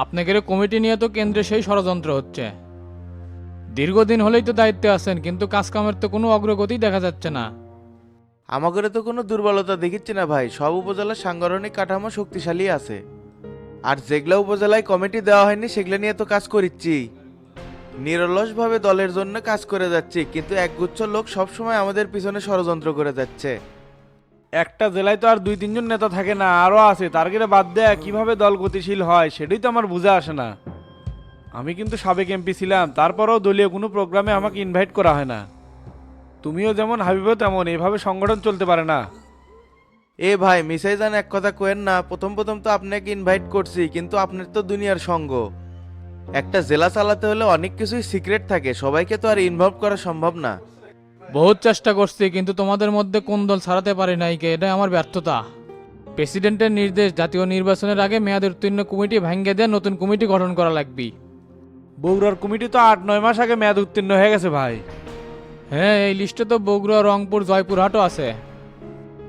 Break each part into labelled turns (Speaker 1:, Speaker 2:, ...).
Speaker 1: আপনাদের কমিটি নিয়ে তো কেন্দ্রে সেই ষড়যন্ত্র হচ্ছে। দীর্ঘদিন হলেই তো দায়িত্বে আছেন, কিন্তু কাজকামের তো কোনো অগ্রগতি দেখা যাচ্ছে না।
Speaker 2: আমাদের তো কোনো দুর্বলতা দেখিচ্ছি না ভাই, সব উপজেলার সাংগঠনিক কাঠামো শক্তিশালী আছে। আর যেগুলো উপজেলায় কমিটি দেওয়া হয়নি, সেগুলো নিয়ে তো কাজ করিচ্ছি। নিরলসভাবে দলের জন্য কাজ করে যাচ্ছি, কিন্তু একগুচ্ছ লোক সবসময় আমাদের পিছনে ষড়যন্ত্র করে যাচ্ছে।
Speaker 3: একটা জেলায় তো আর দুই তিনজন নেতা থাকে না আরও আছে। টার্গেটে বাদ দেয়া কীভাবে দল গতিশীল হয়, সেটাই তো আমার বুঝে আসে না। আমি কিন্তু সাবেক এমপি ছিলাম, তারপরেও দলীয় কোনো প্রোগ্রামে আমাকে ইনভাইট করা হয় না। তুমিও যেমন, হাবিবও তেমন, এভাবে সংগঠন চলতে পারে না।
Speaker 2: এ ভাই, মিসাই জান এক কথা কোয়েন না, প্রথম প্রথম তো আপনাকে ইনভাইট করছি, কিন্তু আপনার তো দুনিয়ার সঙ্গ। একটা জেলা চালাতে হলে অনেক কিছুই সিক্রেট থাকে, সবাইকে তো আর ইনভলভ করা সম্ভব না।
Speaker 1: বহুত চেষ্টা করছি কিন্তু তোমাদের মধ্যে কোন দল ছাড়াতে পারি নাই কে? এটাই আমার ব্যর্থতা। প্রেসিডেন্টের নির্দেশ জাতীয় নির্বাচনের আগে মেয়াদ উত্তীর্ণ কমিটি ভাঙ্গে দিয়ে নতুন কমিটি গঠন করা লাগবে।
Speaker 3: বগুড়ার কমিটি তো আট নয় মাস আগে মেয়াদ উত্তীর্ণ হয়ে গেছে ভাই।
Speaker 1: হ্যাঁ এই লিস্টে তো বগুড়া রংপুর জয়পুরহাটও আছে।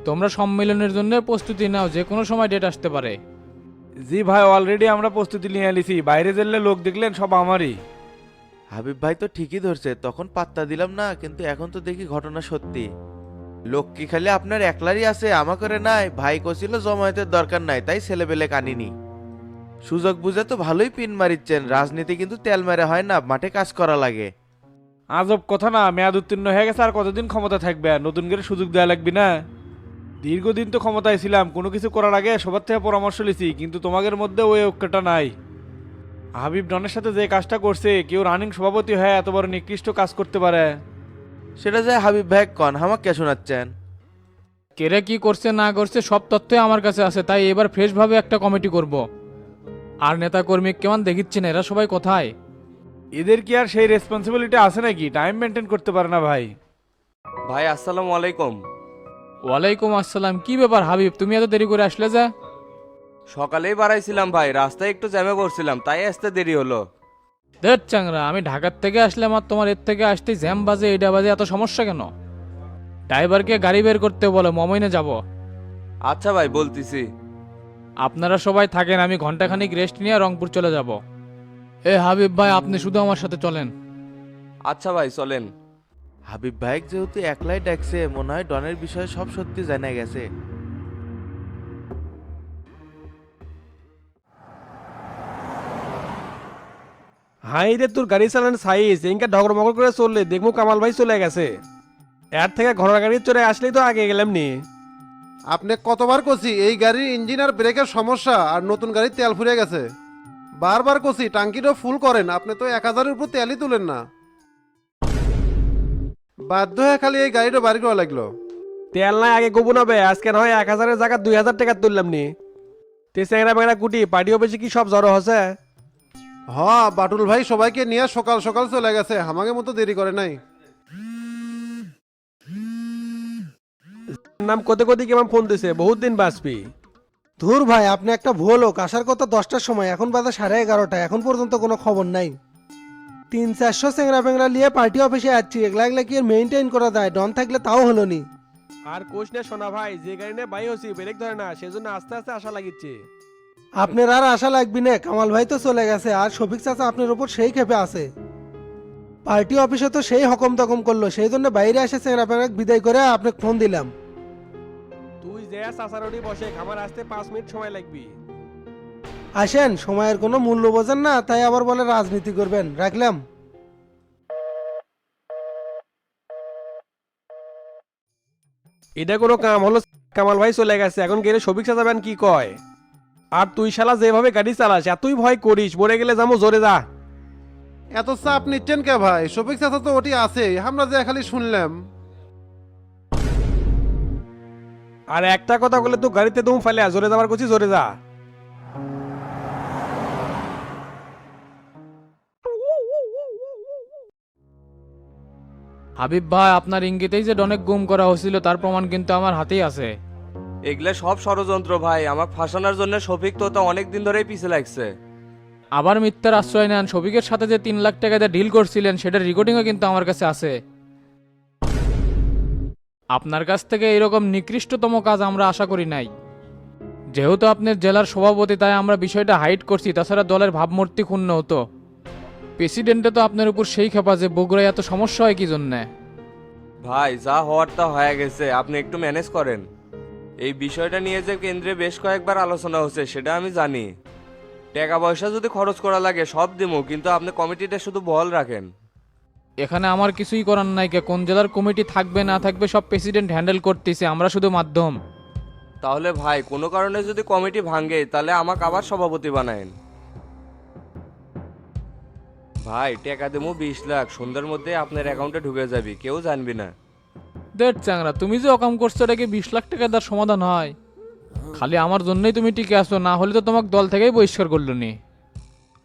Speaker 1: তোমরা সম্মেলনের জন্য প্রস্তুতি নাও যে কোনো সময় ডেট আসতে পারে।
Speaker 3: জি ভাই অলরেডি আমরা প্রস্তুতি নিয়ে আলিছি বাইরে জেললে লোক দেখলেন সব আমারই।
Speaker 2: হাবিব ভাই তো ঠিকই ধরছে, তখন পাত্তা দিলাম না, কিন্তু এখন তো দেখি ঘটনা সত্যি। লক্ষ্মী খালি আপনার একলারই আছে আমা করে নাই, ভাই কছিল জমায়েতের দরকার নাই, তাই ছেলেবেলে কানিনি। সুযোগ বুঝে তো ভালোই পিন মারিচ্ছেন, রাজনীতি কিন্তু তেল মেরে হয় না, মাঠে কাজ করা লাগে।
Speaker 3: আজব কথা না, মেয়াদ উত্তীর্ণ হয়ে গেছে, আর কতদিন ক্ষমতা থাকবে নতুন করে সুযোগ দেওয়া লাগবে না? দীর্ঘদিন তো ক্ষমতায় ছিলাম, কোনো কিছু করার আগে সবার থেকে পরামর্শ লিছি কিন্তু তোমাদের মধ্যে ওই ঐক্যটা নাই। হাবিব ডনের সাথে যে কাজটা করছে কেউ রানিং সভাপতি হয়ে এত বড় নিকৃষ্ট কাজ করতে পারে?
Speaker 2: সেটা যায় হাবিব ভাই কন হামাক কে শোনাচ্ছেন?
Speaker 1: কেরে কি করছে না করছে সব তথ্যই আমার কাছে আছে তাই এবার ফ্রেশভাবে একটা কমিটি করব। আর নেতা কর্মী কেমন দেখিচ্ছে না এরা সবাই কোথায়?
Speaker 3: এদের কি আর সেই রেসপন্সিবিলিটি আছে নাকি? টাইম মেনটেন করতে পারে না ভাই।
Speaker 4: ভাই আসসালামু আলাইকুম।
Speaker 1: ওয়ালাইকুম আসসালাম কি ব্যাপার হাবিব? তুমি এত দেরি করে আসলে যে?
Speaker 4: সকালেই বাড়াইছিলাম ভাই রাস্তায় একটু জ্যামে পড়ছিলাম তাই আসতে দেরি হলো।
Speaker 1: দেখ চাংরা আমি ঢাকার থেকে আসলাম আর তোমার এর থেকে আসতে জ্যাম বাজে এটা বাজে এত সমস্যা কেন? ড্রাইভারকে গাড়ি বের করতে বলো মমইনে যাব।
Speaker 4: আচ্ছা ভাই বলতেছি।
Speaker 1: আপনারা সবাই থাকেন আমি ঘন্টাখানিক রেস্ট নিয়ে রংপুর চলে যাব। এ হাবিব ভাই আপনি শুধু আমার সাথে চলেন।
Speaker 4: আচ্ছা ভাই চলেন।
Speaker 2: হাবিব ভাই যেহেতু একলাই ডাকছে মনে হয় ডনের বিষয়ে সব সত্যি জানা গেছে।
Speaker 5: হাই রে তোর গাড়ি চালান সাইজ এনকা ঢগর মগর করে চললে দেখব কামাল ভাই চলে গেছে। এর থেকে ঘোড়া গাড়ি চড়ে আসলেই তো আগে গেলাম নি।
Speaker 6: আপনি কতবার কছি এই গাড়ির ইঞ্জিন আর ব্রেকের সমস্যা আর নতুন গাড়ির তেল ফুরে গেছে। বারবার কছি টাঙ্কিটাও ফুল করেন আপনি তো এক হাজারের উপর তেলই তুলেন না। বাধ্য হয়ে খালি এই গাড়িটা বাড়ি করা লাগল।
Speaker 5: তেল নাই আগে গোবো না বে আজকে না হয় এক হাজারের জায়গা দুই হাজার টাকা তুললাম নি। তে চেংরা বেংরা কুটি পার্টি অফিসে কি সব জড়ো হচ্ছে?
Speaker 6: হ বাটুল ভাই সবাইকে নিয়ে সকাল সকাল চলে গেছে। আমাকে মতো দেরি করে নাই।
Speaker 5: নাম কোতে কোতে কেমন ফোন দিছে? বহুত দিন বাঁচবি।
Speaker 7: ধুর ভাই আপনি একটা ভুল হোক আসার কথা দশটার সময় এখন বাজে সাড়ে এগারোটা। এখন পর্যন্ত কোনো খবর নাই। তিন চারশো চেংরা ফেংরা নিয়ে পার্টি অফিসে যাচ্ছি। এগুলা এগুলা কি মেনটেন করা যায়? ডন থাকলে তাও হলো নি।
Speaker 5: আর কোচ না শোনা ভাই যে গাড়ি নিয়ে বাই হচ্ছি ব্রেক ধরে না। সেজন্য আস্তে আস্তে আশা লাগিচ্ছে।
Speaker 7: আপনার আর আশা লাগবি না কামাল ভাই তো চলে গেছে আর শফিক চাচা আপনার উপর সেই ক্ষেপে আছে। পার্টি অফিসে তো সেই হকম তকম করল সেই জন্য বাইরে এসে চেংরা ফেংরা বিদায় করে আপনাকে ফোন দিলাম।
Speaker 5: তুই যে চাচারোডি বসে খাবার আসতে পাঁচ মিনিট সময় লাগবে।
Speaker 7: আসেন সময়ের কোনো মূল্য বোঝেন না তাই আবার বলে রাজনীতি করবেন। রাখলাম।
Speaker 5: এটা কোনো কাম হলো কামাল ভাই চলে গেছে এখন গেলে সবিক সাজাবেন কি কয়? আর তুই শালা যেভাবে গাড়ি চালাস এতই ভয় করিস মরে গেলে যাব জোরে যা।
Speaker 6: এত চাপ নিচ্ছেন কে ভাই? শফিক চাচা তো ওটি আছে আমরা যে খালি শুনলাম।
Speaker 5: আর একটা কথা বলে তো গাড়িতে দম ফেলে জোরে যাবার করছি জোরে যা।
Speaker 1: হাবিব ভাই আপনার ইঙ্গিতেই যে ডনেক গুম করা হয়েছিল তার প্রমাণ কিন্তু আমার হাতেই আছে।
Speaker 4: এগুলা সব ষড়যন্ত্র ভাই। আমাকে ফাঁসানোর জন্য শফিক তো অনেক দিন ধরেই পিছে লাগছে।
Speaker 1: আবার মিথ্যার আশ্রয় নেন। শফিকের সাথে যে তিন লাখ টাকা দিয়ে ডিল করছিলেন সেটার রেকর্ডিংও কিন্তু আমার কাছে আছে। আপনার কাছ থেকে এরকম নিকৃষ্টতম কাজ আমরা আশা করি নাই। যেহেতু আপনার জেলার সভাপতি তাই আমরা বিষয়টা হাইড করছি। তাছাড়া দলের ভাবমূর্তি ক্ষুণ্ণ হতো প্রেসিডেন্টে তো আপনার উপর সেই খেপা যে বগুড়ায় এত সমস্যা হয় কি জন্যে?
Speaker 4: ভাই যা হওয়ার তা হয়ে গেছে। আপনি একটু ম্যানেজ করেন। এই বিষয়টা নিয়ে যে কেন্দ্রে বেশ কয়েকবার আলোচনা হচ্ছে সেটা আমি জানি। টাকা পয়সা যদি খরচ করা লাগে সব দিমু কিন্তু আপনি কমিটিটা শুধু বল রাখেন।
Speaker 1: এখানে আমার কিছুই করার নাই কে কোন জেলার কমিটি থাকবে না থাকবে সব প্রেসিডেন্ট হ্যান্ডেল করতেছে আমরা শুধু মাধ্যম।
Speaker 4: তাহলে ভাই কোনো কারণে যদি কমিটি ভাঙে তাহলে আমাকে আবার সভাপতি বানায়েন। ভাই টাকা দেবো বিশ লাখ সন্ধ্যার মধ্যে আপনার অ্যাকাউন্টে ঢুকে যাবি কেউ জানবি না।
Speaker 1: দেড় চাংরা তুমি যে অকাম করছ এটা কি বিশ লাখ টাকা তার সমাধান হয়? খালি আমার জন্যই তুমি টিকে আসো না হলে তো তোমাকে দল থেকেই বহিষ্কার করল নি।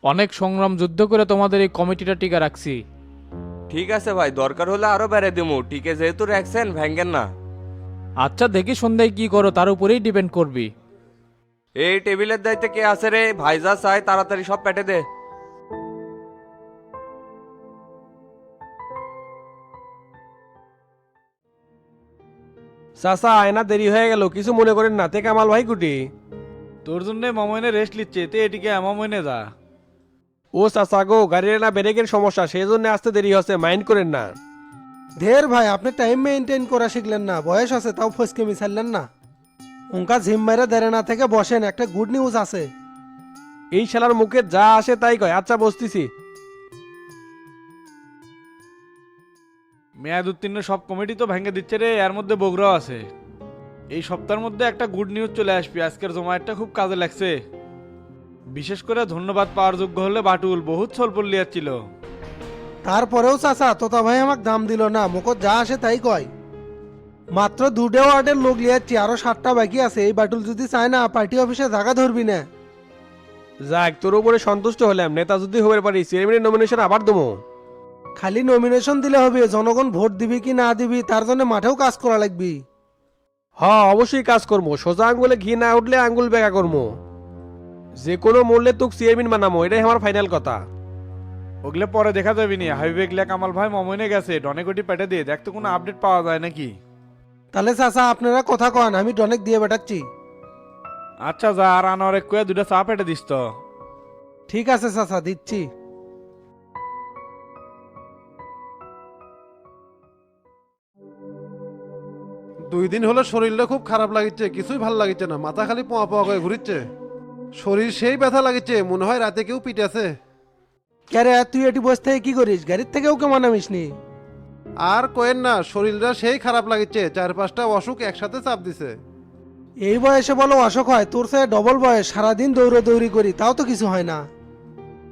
Speaker 1: অনেক সংগ্রাম যুদ্ধ করে তোমাদের এই কমিটিটা টিকে রাখছি।
Speaker 4: ঠিক আছে ভাই দরকার হলে আরও বেড়ে দেবো টিকে যেহেতু রাখছেন ভ্যাঙ্গেন না।
Speaker 1: আচ্ছা দেখি সন্ধ্যায় কি করো তার উপরেই ডিপেন্ড করবি।
Speaker 4: এই টেবিলের দায়িত্বে কে আছে রে? ভাইজা চাই তাড়াতাড়ি সব পেটে দে।
Speaker 5: চাচা আয়না দেরি হয়ে গেল কিছু মনে করেন না তে কামাল ভাই কুটি।
Speaker 3: তোর জন্য মামইনে রেস্ট নিচ্ছে তে এটিকে মামইনে যা।
Speaker 5: ও চাচা গো গাড়ির না ব্রেকের সমস্যা সেই জন্য আসতে দেরি হচ্ছে মাইন্ড করেন না।
Speaker 7: ধের ভাই আপনি টাইম মেনটেন করা শিখলেন না বয়স আছে তাও ফসকে মিশাইলেন না। উনকা ঝিম মেরে দেরে না থেকে বসেন একটা গুড নিউজ আছে।
Speaker 5: এই শালার মুখে যা আসে তাই কয় আচ্ছা বসতেছি।
Speaker 3: মেয়াদ উত্তীর্ণ সব কমিটি তো ভেঙে দিচ্ছে রে এর মধ্যে বগুড়াও আছে। এই সপ্তাহের মধ্যে একটা গুড নিউজ চলে আসবে আজকের জমায়েতটা খুব কাজে লাগছে। বিশেষ করে ধন্যবাদ পাওয়ার যোগ্য হলে বাটুল বহুত ছলপল লিয়াচ্ছিল
Speaker 7: তারপরেও চাচা তোতা ভাই আমাকে দাম দিল না মুখত যা আসে তাই কয়। মাত্র দুটে ওয়ার্ডের লোক লিয়াচ্ছি আরও সাতটা বাকি আছে এই বাটুল যদি চায় না পার্টি অফিসে জায়গা ধরবি না।
Speaker 5: যাক তোর উপরে সন্তুষ্ট হলাম নেতা যদি হতে পারি চেয়ারম্যানের নমিনেশন আবার দেবো।
Speaker 7: খালি নমিনেশন দিলে হবে জনগণ ভোট দিবি কি না দিবি তার জন্য মাঠেও কাজ করা লাগবি।
Speaker 5: হ অবশ্যই কাজ করব। সোজা আঙ্গুলে ঘি না উঠলে আঙ্গুল বেকা করব। যে কোনো মূল্যে তোক চেয়ারম্যান বানাবো এটাই আমার ফাইনাল কথা।
Speaker 3: ওগুলো পরে দেখা যাবে নি। হাবিবে গেলে কামাল ভাই মামইনে গেছে। ডনে কোটি পেটে দিয়ে। দেখ তো কোনো আপডেট পাওয়া যায় নাকি।
Speaker 7: তাহলে চাচা আপনারা কথা কন আমি ডনেক দিয়ে বেটাচ্ছি।
Speaker 3: আচ্ছা যা আর আনোয়ার এক কয়ে দুটা চা পেটে দিস তো।
Speaker 7: ঠিক আছে চাচা দিচ্ছি।
Speaker 6: দুই দিন হলো শরীরটা খুব খারাপ লাগিচ্ছে কিছুই ভালো লাগিচ্ছে না মাথা খালি পোয়া পোয়া করে ঘুরিচ্ছে। শরীর সেই ব্যথা লাগিচ্ছে মনে হয় রাতে কেউ পিটেছে
Speaker 7: ক্যারে তুই এটি বসে থেকে কি করিস? গাড়ির থেকেও কেমন নামিস নি
Speaker 6: আর কোয়েন না শরীরটা সেই খারাপ লাগিচ্ছে চার পাঁচটা অসুখ একসাথে চাপ দিছে।
Speaker 7: এই বয়সে বলো অসুখ হয় তোর সে ডবল বয়স সারাদিন দৌড়ে দৌড়ি করি তাও তো কিছু হয় না।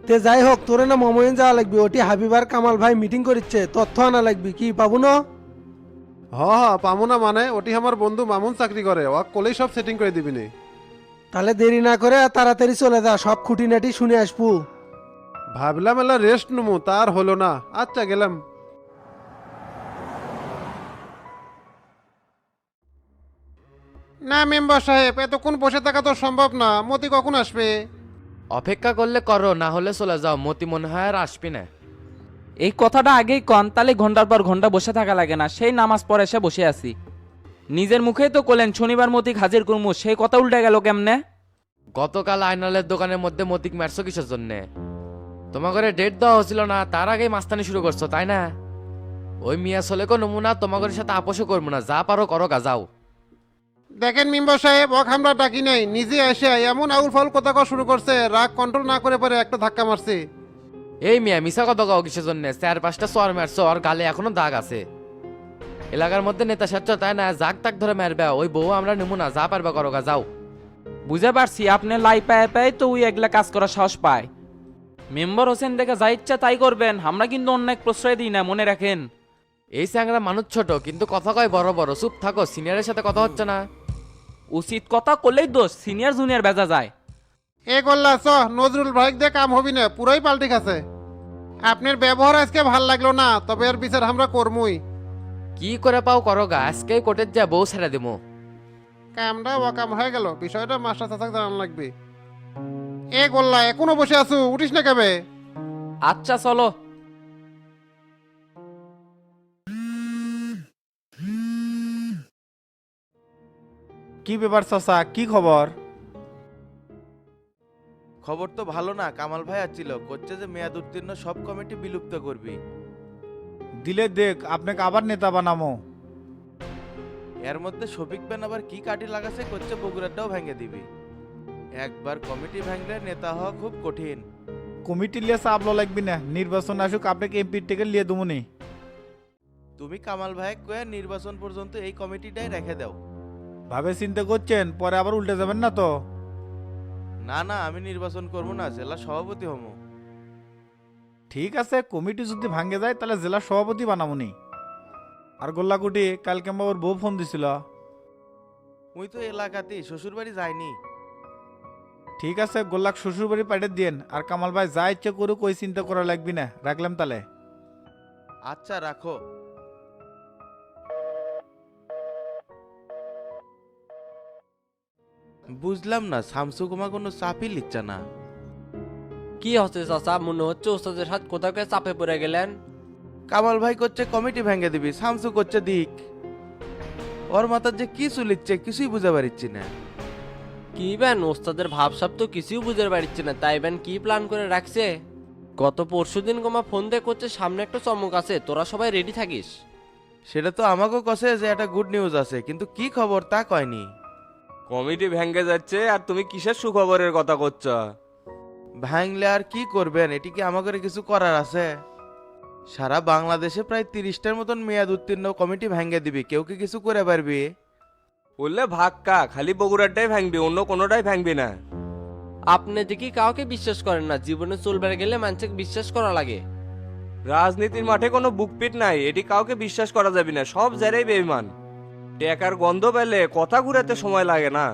Speaker 7: তে যাই হোক তোরে না মমইন যাওয়া লাগবে ওটি হাবিবার কামাল ভাই মিটিং করিচ্ছে তথ্য আনা লাগবে কি পাবো না?
Speaker 6: হ হ পামু না মানে ওটি আমার বন্ধু মামুন চাকরি করে ও কোলেই সব সেটিং করে দিবিনি।
Speaker 7: তাহলে দেরি না করে তাড়াতাড়ি চলে যা সব খুঁটিনাটি শুনে আসব।
Speaker 6: ভাবলাম এলা রেস্ট নমু তার হলো না আচ্ছা গেলাম। না মেম্বার সাহেব এতক্ষণ বসে থাকা তো সম্ভব না মতি কখন আসবে?
Speaker 8: অপেক্ষা করলে করো না হলে চলে যাও মতি মনে হয় আর আসবি না।
Speaker 9: এই কথাটা আগেই কন তাহলে ঘণ্টার পর ঘণ্টা বসে থাকা লাগে না সেই নামাজ পড়ে এসে বসে আছি। নিজের মুখেই তো করলেন শনিবার মতিক হাজির করমু সেই কথা উল্টে গেল কেমনে?
Speaker 8: গতকাল আইনালের দোকানের মধ্যে মতিক মারছো কিসের জন্য? তোমাকে ডেট দেওয়া হচ্ছিল না তার আগেই মাস্তানি শুরু করছ তাই না? ওই মিয়া চলেকো নমুনা তোমাদের সাথে আপোষও করব না যা পারো করো গা যাও।
Speaker 6: দেখেন মেম্বার সাহেব ওক আমরা ডাকি নাই নিজে এসে এমন আউল ফল কথা শুরু করছে রাগ কন্ট্রোল না করে পারে একটা ধাক্কা মারছে।
Speaker 8: এই মিয়া মিশা কথা গাও কিসের জন্য? চার পাঁচটা সোয়ার মারছো আর গালে এখনও দাগ আছে। এলাকার মধ্যে নেতা সাচ্ছ তাই না? জাগ তাক ধরে মারবে ওই বউ আমরা নেব না যা পারবা করো গা যাও।
Speaker 9: বুঝে পারছি আপনি লাই পায়ে পায়ে তো ওই এগুলা কাজ করার সাহস পায়। মেম্বার হোসেন দেখে যা ইচ্ছা তাই করবেন আমরা কিন্তু অন্য এক প্রশ্রয় দিই না মনে রাখেন।
Speaker 8: এই স্যাংরা মানুষ ছোট কিন্তু কথা কয় বড় বড়। চুপ থাকো সিনিয়রের সাথে কথা হচ্ছে না।
Speaker 9: উচিত কথা করলেই দোষ সিনিয়র জুনিয়র বেজা যায়।
Speaker 6: এ করলা চ নজরুল ভাই দিয়ে কাম হবি না পুরাই পাল্টি খাছে আপনার ব্যবহার আজকে ভালো লাগল না তবে এর বিচার আমরা করমুই।
Speaker 8: কি করে পাও করো গা আজকে কোর্টের যা বউ ছেড়ে দিমু।
Speaker 6: কামটা ওয়াকাম হয়ে গেল বিষয়টা মাস্টার চাচাক জানান লাগবে। এ গোল্লা এখনও বসে আছো উঠিস না কেবে?
Speaker 9: আচ্ছা চলো।
Speaker 10: কি ব্যাপার চাচা কি খবর?
Speaker 2: খবর তো ভালো না কামাল ভাই আসছিল। করছে যে মেয়াদ উত্তীর্ণ সব কমিটি বিলুপ্ত করবি।
Speaker 3: দিলে দেখ আপনাকে আবার নেতা বানামো।
Speaker 2: এর মধ্যে শফিক বেন আবার কি কাটি লাগাছে করছে বগুড়াটাও ভেঙে দিবি। একবার কমিটি ভাঙলে নেতা হওয়া খুব কঠিন।
Speaker 3: কমিটি লিয়ে চাপ লো লাগবি না নির্বাচন আসুক আপনাকে এমপির থেকে লিয়ে দেবনি
Speaker 2: তুমি কামাল ভাই কয়ে নির্বাচন পর্যন্ত এই কমিটিটাই রেখে দাও।
Speaker 3: ভাবে চিন্তা করছেন পরে আবার উল্টে যাবেন না তো?
Speaker 2: না না আমি নির্বাচন করব না জেলা সভাপতি হমো
Speaker 3: ঠিক আছে কমিটি যদি ভাঙে যায় তাহলে জেলা সভাপতি বানাবনি আর গোল্লাকুটি কালকে আমার ওর বউ ফোন দিছিল।
Speaker 2: মুই তো এলাকাতেই শ্বশুর বাড়ি যাইনি।
Speaker 3: ঠিক আছে গোল্লাক শ্বশুর বাড়ি পাঠিয়ে দিন আর কামাল ভাই যা ইচ্ছে করুক ওই চিন্তা করা লাগবি না। রাখলাম তাহলে।
Speaker 2: আচ্ছা রাখো। বুঝলাম না শামসুকুমা কোনো চাপই লিখছে না।
Speaker 10: কি হচ্ছে চাচা মনে হচ্ছে ওস্তাদের হাত কোথাও কে চাপে পড়ে গেলেন?
Speaker 2: কামাল ভাই করছে কমিটি ভেঙে দিবি শামসু করছে দিক। ওর মাথার যে কি চলিচ্ছে কিছুই বুঝতে পারছি না।
Speaker 10: কি ব্যান ওস্তাদের ভাবসাব তো কিছুই বুঝতে পারছি না তাই ব্যান কি প্ল্যান করে রাখছে? গত পরশু দিন গোমা ফোন দিয়ে করছে সামনে একটা চমক আছে তোরা সবাই রেডি থাকিস?
Speaker 2: সেটা তো আমাকেও কষে যে একটা গুড নিউজ আছে কিন্তু কি খবর তা কয়নি।
Speaker 4: কমিটি ভেঙে যাচ্ছে আর তুমি কিসের সুখবরের কথা করছ?
Speaker 2: ভাঙলে আর কি করবেন? এটি কি আমাদের কিছু করার আছে? সারা বাংলাদেশে প্রায় তিরিশটার মতন মেয়াদ উত্তীর্ণ কমিটি ভেঙে দিবি। কেউ কি কিছু করে পারবি?
Speaker 4: বললে ভাক্কা খালি বগুড়াটাই ভাঙবি অন্য কোনোটাই ভাঙবি না।
Speaker 10: আপনি দেখি কাউকে বিশ্বাস করেন না জীবনে চলবার গেলে মানুষকে বিশ্বাস করা লাগে।
Speaker 4: রাজনীতির মাঠে কোনো বুকপিট নাই এটি কাউকে বিশ্বাস করা যাবে না সব জায়গায় বেইমান টেকার গন্ধ পেলে কথা ঘুরাতে সময় লাগে না।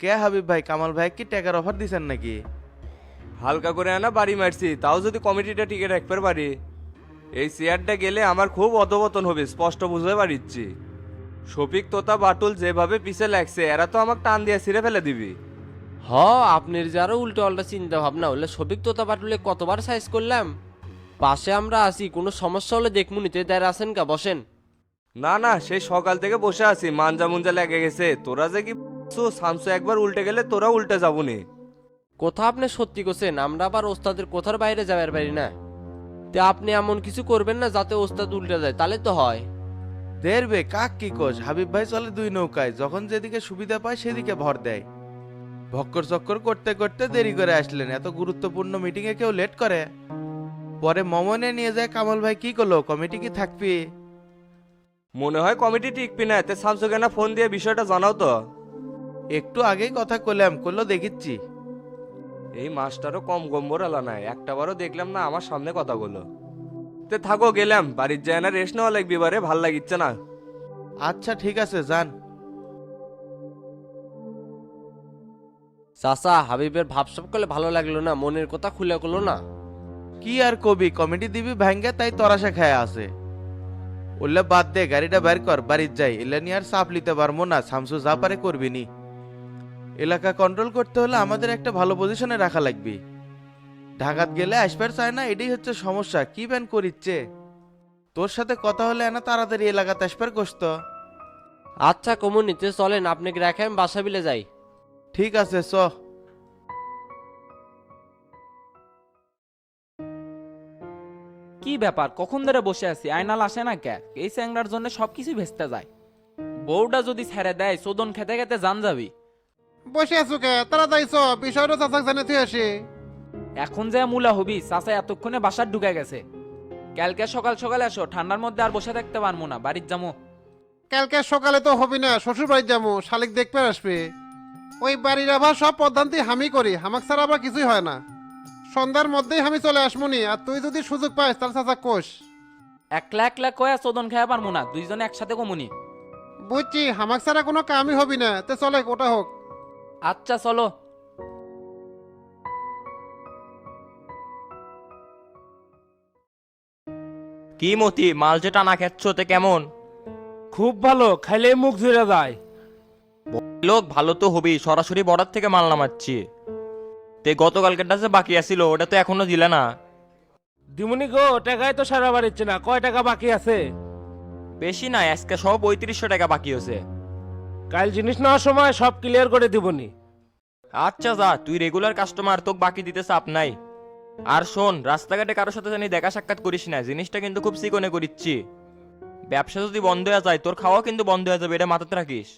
Speaker 2: কে হাবিব ভাই কামাল ভাই কি টাকার অফার দিছেন নাকি?
Speaker 4: হালকা করে আনা বাড়ি মারছি তাও যদি কমিটিটা টিকে রাখতে পারি। এই চেয়ারটা গেলে আমার খুব অধপতন হবে স্পষ্ট বুঝতে পারিচ্ছি। শফিক তোতা বাটুল যেভাবে পিছে লাগছে এরা তো আমাকে টান দিয়ে ছিঁড়ে ফেলে দিবি।
Speaker 10: হ আপনার যে আরও উল্টো পাল্টা চিন্তা ভাবনা হলে সবিক তোতা পাটুলে কতবার সাইজ করলাম? পাশে আমরা আছি কোনো সমস্যা হলে দেখমু নিতে দাঁড় আছেন কা বসেন।
Speaker 4: না না সেই সকাল থেকে বসে আছি মানজা মুঞ্জা লেগে গেছে। তোরা যে কি সামসু একবার উল্টে গেলে তোরা উল্টে যাবনি।
Speaker 10: কোথা আপনি সত্যি করছেন আমরা আবার ওস্তাদের কোথার বাইরে যাবার পারি না। তে আপনি এমন কিছু করবেন না যাতে ওস্তাদ উল্টে যায় তাহলে তো হয়।
Speaker 2: দেখবে কাক কি কোষ হাবিব ভাই চলে দুই নৌকায় যখন যেদিকে সুবিধা পায় সেদিকে ভর দেয়। ভক্কর চক্কর করতে করতে দেরি করে আসলেন এত গুরুত্বপূর্ণ মিটিং এ কেউ লেট করে? পরে মমনে নিয়ে যায় কামাল ভাই কি করল? কমিটি কি থাকবি?
Speaker 4: মনে হয় কমিটি টিকবি না তে সামসু কেনা ফোন দিয়ে বিষয়টা জানাও তো।
Speaker 2: একটু আগেই কথা কইলাম করল দেখিচ্ছি।
Speaker 4: এই মাস্টারও কম গম্বর এলা নাই একটা বারও দেখলাম না আমার সামনে কথাগুলো। তে থাকো গেলাম বাড়ির যায় না রেস্ট নেওয়া লাগবে বারে ভালো লাগিচ্ছে না।
Speaker 2: আচ্ছা ঠিক আছে যান।
Speaker 10: চাচা হাবিবের ভাবসাব করলে ভালো লাগল না মনের কথা খুলে করল না।
Speaker 2: কি আর কবি কমিটি দিবি ভাঙ্গে তাই তরাসা খায় আছে। উল্লে বাদ দে গাড়িটা বের কর বাড়ির যাই। এলে নিয়ে আর চাপ নিতে পারব না শামসু যা পারে করবি নি। এলাকা কন্ট্রোল করতে হলে আমাদের একটা ভালো পজিশনে রাখা লাগবে। ঢাকাত গেলে আসবার চায় না এটাই হচ্ছে সমস্যা কি ব্যান করিচ্ছে? তোর সাথে কথা হলে না তাড়াতাড়ি এলাকাতে আসবার কষ্ট।
Speaker 10: আচ্ছা কমুনিতে চলেন আপনাকে রেখে আমি বাসা বিলে যাই।
Speaker 2: ঠিক আছে চ।
Speaker 9: কি ব্যাপার? কখন ধরে বসে আছি? আয়নাল আসে না কে? এই স্যাংরার জন্য সবকিছু ভেস্তে যায়। বউটা যদি ছেড়ে দেয় সোদন খেতে খেতে জান যাবি।
Speaker 6: বসে আছো কে? তাড়াতাড়ি চ বিষয়টা চাচাক জানে তুই আসি।
Speaker 9: এখন যে মূলা হবি চাচা এতক্ষণে বাসার ঢুকে গেছে। কালকে সকাল সকালে আসো ঠান্ডার মধ্যে আর বসে থাকতে পারব না। বাড়ির যাব
Speaker 6: কালকে সকালে তো হবি না শ্বশুর বাড়ি যাব শালিক দেখবে আসবে। ওই বাড়ির আবার সব পদ্ধান্তি হামি করি হামাক ছাড়া আবার কিছুই হয় না। সন্ধ্যার মধ্যেই আমি চলে আসমুনি আর তুই যদি সুযোগ পাস তাহলে চাচা কোষ।
Speaker 9: একলা একলা কয়া চোদন খেয়ে পারব না দুইজনে একসাথে কমুনি।
Speaker 6: বুঝছি হামাক ছাড়া কোনো কামই হবি না তে চলে ওটা হোক।
Speaker 9: আচ্ছা চলো।
Speaker 11: কি মতি মাল যে টানা খেচ্ছ তে কেমন?
Speaker 3: খুব ভালো খাইলে মুখ ধরে যায়।
Speaker 11: লোক ভালো তো হবেই সরাসরি বর্ডার থেকে মাল নামাচ্ছি। তে গতকালকেরটা যে বাকি আছিল ওটা তো এখনও দিলে না।
Speaker 3: দিমুনি গো টাকায় তো সারা বাড়িচ্ছে না কয় টাকা বাকি আছে?
Speaker 11: বেশি না আজকে সব পঁয়ত্রিশশো টাকা বাকি হয়েছে।
Speaker 3: কাল জিনিস নেওয়ার সময় সব ক্লিয়ার করে দিবনি
Speaker 11: আচ্ছা যা তুই রেগুলার কাস্টমার তোকে বাকি দিতে চাপ নাই। আর শোন রাস্তাঘাটে কারোর সাথে জানি দেখা সাক্ষাৎ করিস না জিনিসটা কিন্তু খুব সিকনে করিচ্ছি। ব্যবসা যদি বন্ধ হয়ে যায় তোর খাওয়া কিন্তু বন্ধ হয়ে যাবে এটা মাথাতে রাখিস।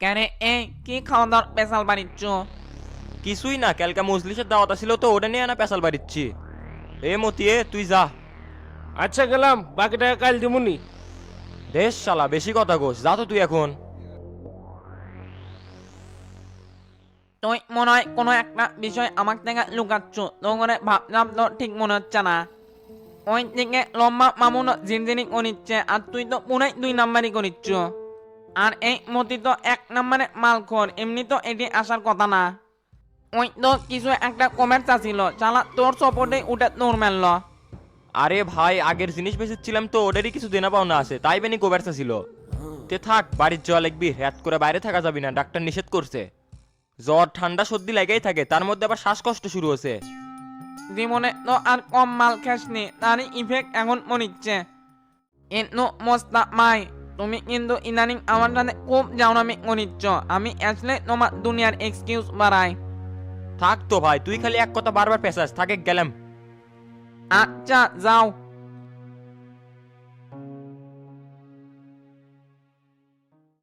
Speaker 9: কেন এ কি খাওয়া দাওয়ার পেশাল বাড়িচ্ছ
Speaker 11: কিছুই না ক্যালকা মজলিসের দাওয়াত ছিল তো ওটা নিয়ে না পেশাল বাড়িচ্ছি। এ মতিয়ে তুই যা।
Speaker 3: আচ্ছা গেলাম। বাকি টাকা কাল দিমুনি।
Speaker 11: দেশ শালা বেশি কথা কোস যা তো তুই এখন।
Speaker 9: তুই মনে হয় কোনো একটা বিষয় আমার থেকে লুকাচ্ছ তো করে ভাবলাম তো ঠিক মনে হচ্ছে না। ওই দিকে লম্বা মামুন জিনজিনি করিচ্ছে আর তুই তো পুরাই দুই নাম্বারই করিচ্ছ। আর এই মতি তো এক নাম্বারে মালখোর এমনি তো এটি আসার কথা না। ওই তো কিছু একটা কমেন্ট ছিল চালা তোর সপোর্টে উঠে তোর মেলল
Speaker 11: আরে ভাই আগের জিনিস বেচেছিলাম তো ওটারই কিছু দেনা পাওনা আছে। তাই বেনি গোবেরসা ছিল। তে থাক বাড়ির জল লিখবি রাত করে বাইরে থাকা যাবি না ডাক্তার নিষেধ করছে। জ্বর ঠান্ডা সর্দি লেগেই থাকে তার মধ্যে আবার শ্বাসকষ্ট শুরু হয়েছে।
Speaker 9: জীবনে তো আর কম মাল খাসনি তারই ইফেক্ট এখন মরিচ্ছে কিন্তু মোস্তা মাই তুমি কিন্তু ইদানিং আমার সাথে খুব জাউনামি করিচ্ছ আমি আসলে তোমার দুনিয়ার এক্সকিউজ বাড়াই।
Speaker 11: থাক তো ভাই তুই খালি এক কথা বারবার পেশাস থাকে গেলাম।
Speaker 9: আচ্ছা যাও।